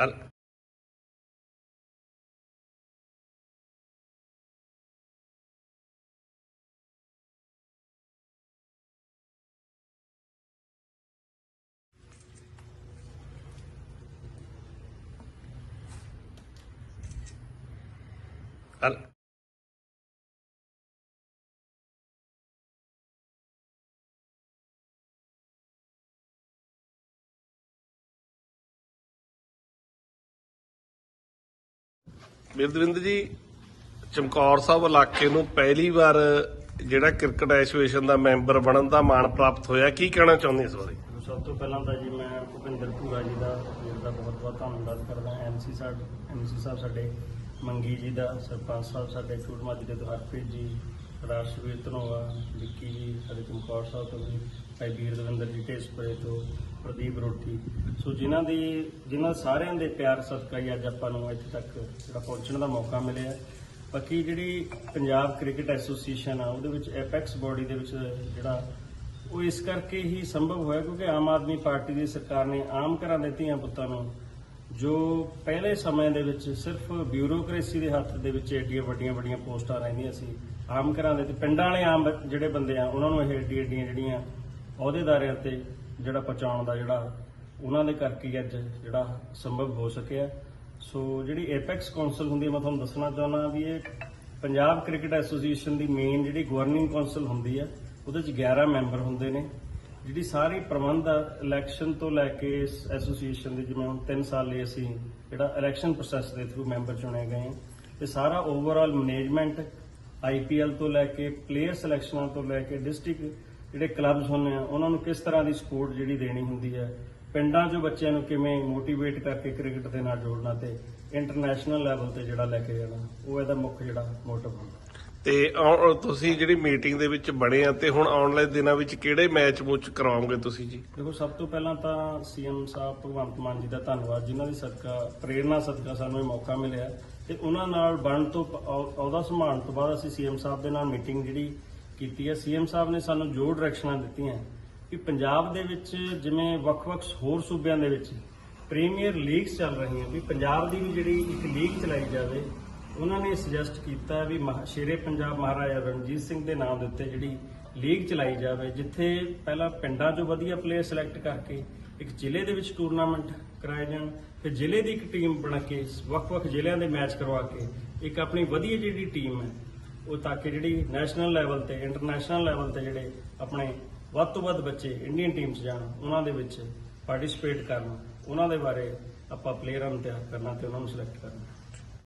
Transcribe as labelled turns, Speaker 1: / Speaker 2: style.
Speaker 1: al al ਬਿਰਦਵਿੰਦ ਜੀ, ਚਮਕੌਰ ਸਾਹਿਬ ਇਲਾਕੇ ਨੂੰ ਪਹਿਲੀ ਵਾਰ ਜਿਹੜਾ ਕ੍ਰਿਕਟ ਐਸੋਸੀਏਸ਼ਨ ਦਾ ਮੈਂਬਰ ਬਣਨ ਦਾ ਮਾਣ ਪ੍ਰਾਪਤ ਹੋਇਆ, ਕੀ ਕਹਿਣਾ ਚਾਹੁੰਦੇ ਇਸ ਬਾਰੇ?
Speaker 2: ਸਭ ਤੋਂ ਪਹਿਲਾਂ ਤਾਂ ਜੀ ਮੈਂ ਭੁਪਿੰਦਰ ਭੂਰਾ ਜੀ ਦਾ ਵੀਰ ਦਾ ਬਹੁਤ ਬਹੁਤ ਧੰਨਵਾਦ ਕਰਦਾ ਹਾਂ। ਐਮਸੀ ਸਾਹਿਬ ਐਮਸੀ ਸਾਹਿਬ ਸਾਡੇ, ਮੰਗੀ ਜੀ ਦਾ, ਸਰਪੰਚ ਸਾਹਿਬ ਸਾਡੇ ਛੋਟ ਮਾਜੀ ਦੇ ਤੋਂ ਹਰਪ੍ਰੀਤ ਜੀ ਸਰਦਾਰ ਸ਼ਬੀਰ ਧਨੋਆ ਵਿੱਕੀ ਜੀ, ਸਾਡੇ ਚਮਕੌਰ ਸਾਹਿਬ ਤੋਂ ਵੀ, ਭਾਈ ਵੀਰ ਦਵਿੰਦਰ ਜੀ ਢੇਸਪੁਰੇ ਤੋਂ, ਪ੍ਰਦੀਪ ਰੋਟੀ। ਸੋ ਜਿਨ੍ਹਾਂ ਦੀ, ਜਿਨ੍ਹਾਂ ਸਾਰਿਆਂ ਦੇ ਪਿਆਰ ਸਦਕਾ ਹੀ ਅੱਜ ਆਪਾਂ ਨੂੰ ਇੱਥੇ ਤੱਕ ਜਿਹੜਾ ਪਹੁੰਚਣ ਦਾ ਮੌਕਾ ਮਿਲਿਆ। ਬਾਕੀ ਜਿਹੜੀ ਪੰਜਾਬ ਕ੍ਰਿਕਟ ਐਸੋਸੀਏਸ਼ਨ ਆ, ਉਹਦੇ ਵਿੱਚ ਐਪੈਕਸ ਬਾਡੀ ਦੇ ਵਿੱਚ ਜਿਹੜਾ, ਉਹ ਇਸ ਕਰਕੇ ਹੀ ਸੰਭਵ ਹੋਇਆ ਕਿਉਂਕਿ ਆਮ ਆਦਮੀ ਪਾਰਟੀ ਦੀ ਸਰਕਾਰ ਨੇ ਆਮ ਘਰਾਂ ਦੇ ਧੀਆਂ ਪੁੱਤਾਂ ਨੂੰ ਜੋ ਪਹਿਲੇ ਸਮੇਂ ਦੇ ਵਿੱਚ ਸਿਰਫ ਬਿਊਰੋਕ੍ਰੇਸੀ ਦੇ ਹੱਥ ਦੇ ਵਿੱਚ ਏਡੀਆਂ ਵੱਡੀਆਂ ਵੱਡੀਆਂ ਪੋਸਟਾਂ ਰਹਿੰਦੀਆਂ ਸੀ, ਆਮ ਘਰਾਂ ਦੇ ਤੇ ਪਿੰਡਾਂ ਵਾਲੇ ਆਮ ਬ- ਜਿਹੜੇ ਬੰਦੇ ਆ, ਉਹਨਾਂ ਨੂੰ ਇਹ ਏਡੀ ਏਡੀਆਂ ਜਿਹੜੀਆਂ ਅਹੁਦੇਦਾਰਿਆਂ ਤੇ ਜਿਹੜਾ ਪਹੁੰਚਾਉਣ ਦਾ ਜਿਹੜਾ ਉਹਨਾਂ ਦੇ ਕਰਕੇ ਹੀ ਅੱਜ ਜਿਹੜਾ ਸੰਭਵ ਹੋ ਸਕਿਆ। ਸੋ ਜਿਹੜੀ ਐਪੈਕਸ ਕਾਉਂਸਲ ਹੁੰਦੀ ਹੈ ਮੈਂ ਤੁਹਾਨੂੰ ਦੱਸਣਾ ਚਾਹੁੰਦਾ ਵੀ ਇਹ ਪੰਜਾਬ ਕ੍ਰਿਕਟ ਐਸੋਸੀਏਸ਼ਨ ਦੀ ਮੇਨ ਜਿਹੜੀ ਗਵਰਨਿੰਗ ਕਾਉਂਸਲ ਹੁੰਦੀ ਹੈ ਉਹਦੇ ਚ 11 ਮੈਂਬਰ ਹੁੰਦੇ ਨੇ। ਜਿਹੜੀ ਸਾਰੀ ਪ੍ਰਬੰਧ ਇਲੈਕਸ਼ਨ ਤੋਂ ਲੈ ਕੇ ਇਸ ਐਸੋਸੀਏਸ਼ਨ ਦੇ ਜਿਵੇਂ ਹੁਣ 3 ਸਾਲ ਲਈ ਅਸੀਂ ਜਿਹੜਾ ਇਲੈਕਸ਼ਨ ਪ੍ਰੋਸੈਸ ਦੇ ਥਰੂ ਮੈਂਬਰ ਚੁਣੇ ਗਏ ਹਾਂ, ਤੇ ਸਾਰਾ ਓਵਰਆਲ ਮੈਨੇਜਮੈਂਟ ਆਈਪੀਐਲ ਤੋਂ ਲੈ ਕੇ ਪਲੇਅਰ ਸਿਲੈਕਸ਼ਨਾਂ ਤੋਂ ਲੈ ਕੇ ਡਿਸਟ੍ਰਿਕਟ ਜਿਹੜੇ ਕਲੱਬਸ ਹੁੰਦੇ ਆ, ਉਹਨਾਂ ਨੂੰ ਕਿਸ ਤਰ੍ਹਾਂ ਦੀ ਸਪੋਰਟ ਜਿਹੜੀ ਦੇਣੀ ਹੁੰਦੀ ਹੈ, ਪਿੰਡਾਂ 'ਚ ਬੱਚਿਆਂ ਨੂੰ ਕਿਵੇਂ ਮੋਟੀਵੇਟ ਕਰਕੇ ਕ੍ਰਿਕਟ ਦੇ ਨਾਲ ਜੋੜਨਾ ਤੇ ਇੰਟਰਨੈਸ਼ਨਲ ਲੈਵਲ ਤੇ ਜਿਹੜਾ ਲੈ ਕੇ ਜਾਣਾ, ਉਹ ਇਹਦਾ ਮੁੱਖ ਜਿਹੜਾ ਮੋਟਿਵ ਹੁੰਦਾ।
Speaker 1: ਤੇ ਆਉ- ਤੁਸੀਂ ਜਿਹੜੀ ਮੀਟਿੰਗ ਦੇ ਵਿੱਚ ਬਣੇ ਆ ਤੇ ਹੁਣ ਆਉਣ ਵਾਲੇ ਦਿਨਾਂ ਵਿੱਚ ਕਿਹੜੇ ਮੈਚ ਮੁੱਚ ਕਰਵਾਓਗੇ ਤੁਸੀਂ ਜੀ?
Speaker 2: ਦੇਖੋ, ਸਭ ਤੋਂ ਪਹਿਲਾਂ ਤਾਂ ਸੀਐਮ ਸਾਹਿਬ, ਭਗਵੰਤ ਮਾਨ ਜੀ ਦਾ ਧੰਨਵਾਦ, ਜਿਨ੍ਹਾਂ ਦੀ ਸਦਕਾ, ਪ੍ਰੇਰਣਾ ਸਦਕਾ ਸਾਨੂੰ ਇਹ ਮੌਕਾ ਮਿਲਿਆ। ਤੇ ਉਹਨਾਂ ਨਾਲ ਬਣਨ ਤੋਂ ਅਹੁਦਾ ਸੰਭਾਲਣ ਤੋਂ ਬਾਅਦ ਅਸੀਂ ਸੀਐਮ ਸਾਹਿਬ ਦੇ ਨਾਲ ਮੀਟਿੰਗ ਜਿਹੜੀ ਕੀਤੀ ਹੈ, ਸੀਐਮ ਸਾਹਿਬ ਨੇ ਸਾਨੂੰ ਜੋ ਡਾਇਰੈਕਸ਼ਨਾਂ ਦਿੱਤੀਆਂ ਕਿ ਪੰਜਾਬ ਦੇ ਵਿੱਚ ਜਿਵੇਂ ਵੱਖ-ਵੱਖ ਹੋਰ ਸੂਬਿਆਂ ਦੇ ਵਿੱਚ ਪ੍ਰੀਮੀਅਰ ਲੀਗਸ ਚੱਲ ਰਹੀਆਂ ਵੀ ਪੰਜਾਬ ਦੀ ਵੀ ਜਿਹੜੀ ਇੱਕ ਲੀਗ ਚਲਾਈ ਜਾਵੇ ਉਹਨਾਂ ਨੇ ਸੁਜੈਸਟ ਕੀਤਾ ਵੀ ਮਹਾ- ਸ਼ੇਰੇ ਪੰਜਾਬ ਮਹਾਰਾਜਾ ਰਣਜੀਤ ਸਿੰਘ ਦੇ ਨਾਮ ਦੇ ਉੱਤੇ ਜਿਹੜੀ ਲੀਗ ਚਲਾਈ ਜਾਵੇ, ਜਿੱਥੇ ਪਹਿਲਾਂ ਪਿੰਡਾਂ 'ਚੋਂ ਵਧੀਆ ਪਲੇਅਰ ਸਿਲੈਕਟ ਕਰਕੇ ਇੱਕ ਜ਼ਿਲ੍ਹੇ ਦੇ ਵਿੱਚ ਟੂਰਨਾਮੈਂਟ ਕਰਾਏ ਜਾਣ, ਫਿਰ ਜ਼ਿਲ੍ਹੇ ਦੀ ਇੱਕ ਟੀਮ ਬਣਾ ਕੇ, ਵੱਖ-ਵੱਖ ਜ਼ਿਲ੍ਹਿਆਂ ਦੇ ਮੈਚ ਕਰਵਾ ਕੇ, ਇੱਕ ਆਪਣੀ ਵਧੀਆ ਜਿਹੜੀ ਟੀਮ ਹੈ, ਉਹ ਤਾਂ ਕਿ ਜਿਹੜੀ ਨੈਸ਼ਨਲ ਲੈਵਲ ਤੇ ਇੰਟਰਨੈਸ਼ਨਲ ਲੈਵਲ ਤੇ ਜਿਹੜੇ ਆਪਣੇ ਵੱਧ ਤੋਂ ਵੱਧ ਬੱਚੇ ਇੰਡੀਅਨ ਟੀਮ 'ਚ ਜਾਣ, ਉਹਨਾਂ ਦੇ ਵਿੱਚ ਪਾਰਟਿਸਿਪੇਟ ਕਰਨ, ਉਹਨਾਂ ਦੇ ਬਾਰੇ ਆਪਾਂ ਪਲੇਅਰਾਂ ਨੂੰ ਤਿਆਰ ਕਰਨਾ ਤੇ ਉਹਨਾਂ ਨੂੰ ਸਿਲੈਕਟ ਕਰਨਾ।